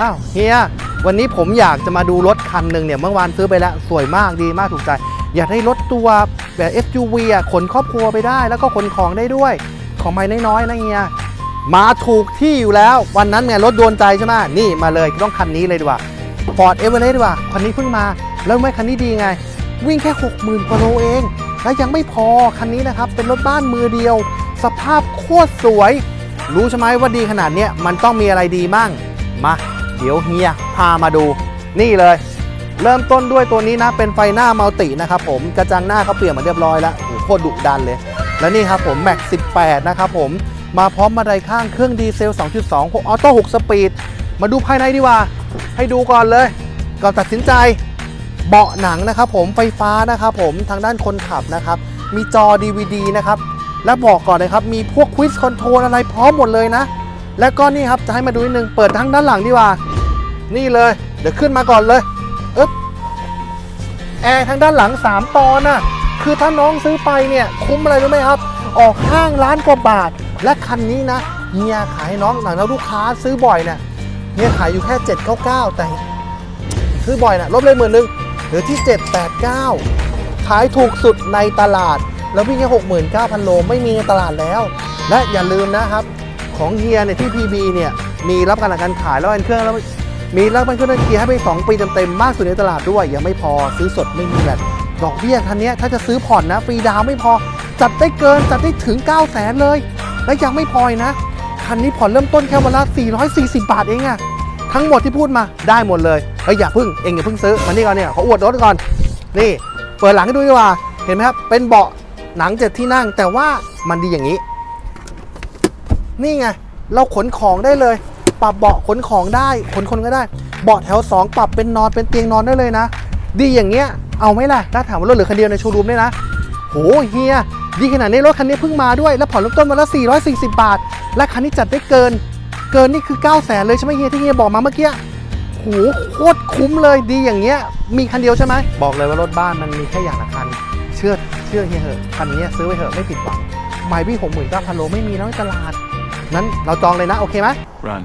อ้าวเฮียวันนี้ผมอยากจะมาดูรถคันหนึ่งเนี่ยเมื่อวานซื้อไปแล้วสวยมากดีมากถูกใจ อยากได้รถตัวแบบ SUV อะขนครอบครัวไปได้ แล้วก็ขนของได้ด้วย ของไม่น้อยๆนะเฮียมาถูกที่อยู่แล้ว วันนั้นเนี่ยรถโดนใจใช่ไหมนี่มาเลยต้องคันนี้เลยดีกว่า Ford e v e r e s t ดีกว่าคันนี้เพิ่งมา แล้วไม่คันนี้ดีไง วิ่งแค่ 60,000กว่าโลเอง และยังไม่พอคันนี้นะครับเป็นรถบ้านมือเดียว สภาพโคตรสวย รู้ใช่ไหมว่าดีขนาดเนี้ยมันต้องมีอะไรดีมั่งมา เดี๋ยวเฮียพามาดู นี่เลย เริ่มต้นด้วยตัวนี้นะ เป็นไฟหน้ามัลตินะครับผมกระจังหน้าเขาเปลี่ยนมาเรียบร้อยแล้วโอ้โหโคตรดุดันเลย และนี่ครับผมแม็ก18 นะครับผมมาพร้อมมาไดข้างเครื่องดีเซล 2.2 6ออโต้6สปีด มาดูภายในดีกว่า ให้ดูก่อนเลยก่อนตัดสินใจเบาะหนังนะครับผมไฟฟ้านะครับผมทางด้านคนขับนะครับ มีจอ DVD นะครับ และบอกก่อนเลยครับ มีพวกควิสคอนโทรลอะไรพร้อมหมดเลยนะ และก็นี่ครับจะให้มาดูนิดนึงเปิดทั้งด้านหลังดีกว่า นี่เลย เดี๋ยวขึ้นมาก่อนเลยเอ๊บแอร์ทางด้านหลัง 3 ตอนน่ะคือถ้าน้องซื้อไปเนี่ยคุ้มอะไรรู้ไหมครับ ออกห้างล้านกว่าบาท และคันนี้นะเฮียขายให้น้องหลังแล้วลูกค้าซื้อบ่อยเนี่ยเฮียขายอยู่แค่ 799 แต่ ซื้อบ่อยนะลบเลยหมื่นหนึ่งหลือที่ 789 ขายถูกสุดในตลาด แล้ววิ่งแค่69,000 โลไม่มีในตลาดแล้ว และอย่าลืมนะครับ ของเฮียเนี่ยที่ PB เนี่ยมีรับการการขายแล้วเป็นเครื่องแล้วมีรับเป็นเครื่องเกียร์ให้ไป 2 ปีเต็มๆมากสุดในตลาดด้วย ยังไม่พอซื้อสดไม่มีแบบดอกเบี้ยคันเนี้ยถ้าจะซื้อผ่อนนะฟรีดาวไม่พอ จัดได้เกินจัดได้ถึง 9 0 0 0 0 0เลย และยังไม่พออีกนะ คันนี้ผ่อนเริ่มต้นแค่วันละ 440 บาทเองอะทั้งหมดที่พูดมาได้หมดเลยเฮ้ยอย่าพึ่งเองอย่าพึ่งซื้อมานี่ก่อนเนี่ยขออวดรถก่อนนี่ เปิดหลังให้ดูดีกว่าเห็นไหมครับเป็นเบาะหนังเจ็ดที่นั่งแต่ว่ามันดีอย่างนี้ นี่ไง เราขนของได้เลย ปรับเบาะขนของได้ขนคนก็ได้ เบาะแถว 2 ปรับเป็นนอนเป็นเตียงนอนได้เลยนะ ดีอย่างเงี้ย เอาไหมล่ะ ถ้าถามว่ารถเหลือคันเดียวในโชว์รูมเนี่ยนะ โหเฮีย ดีขนาดนี้รถคันนี้เพิ่งมาด้วย แล้วผ่อนเริ่มต้นมาละ 440 บาท และคันนี้จัดได้เกิน เกินนี่คือ9 0 0แสนเลยใช่ไหมเฮียที่เฮียบอกมาเมื่อกี้โหโคตรคุ้มเลยดีอย่างเงี้ย มีคันเดียวใช่ไหมบอกเลยว่ารถบ้านมันมีแค่อย่างละคัน เชื่อเชื่อเฮียเหอะคันนี้ซื้อไปเหอะไม่ผิดหวังไม่พี่หกหมื่นเก้าพันโลไม่มีแล้วในตลาด นั้นเราจองเลยนะ โอเคไหม Run.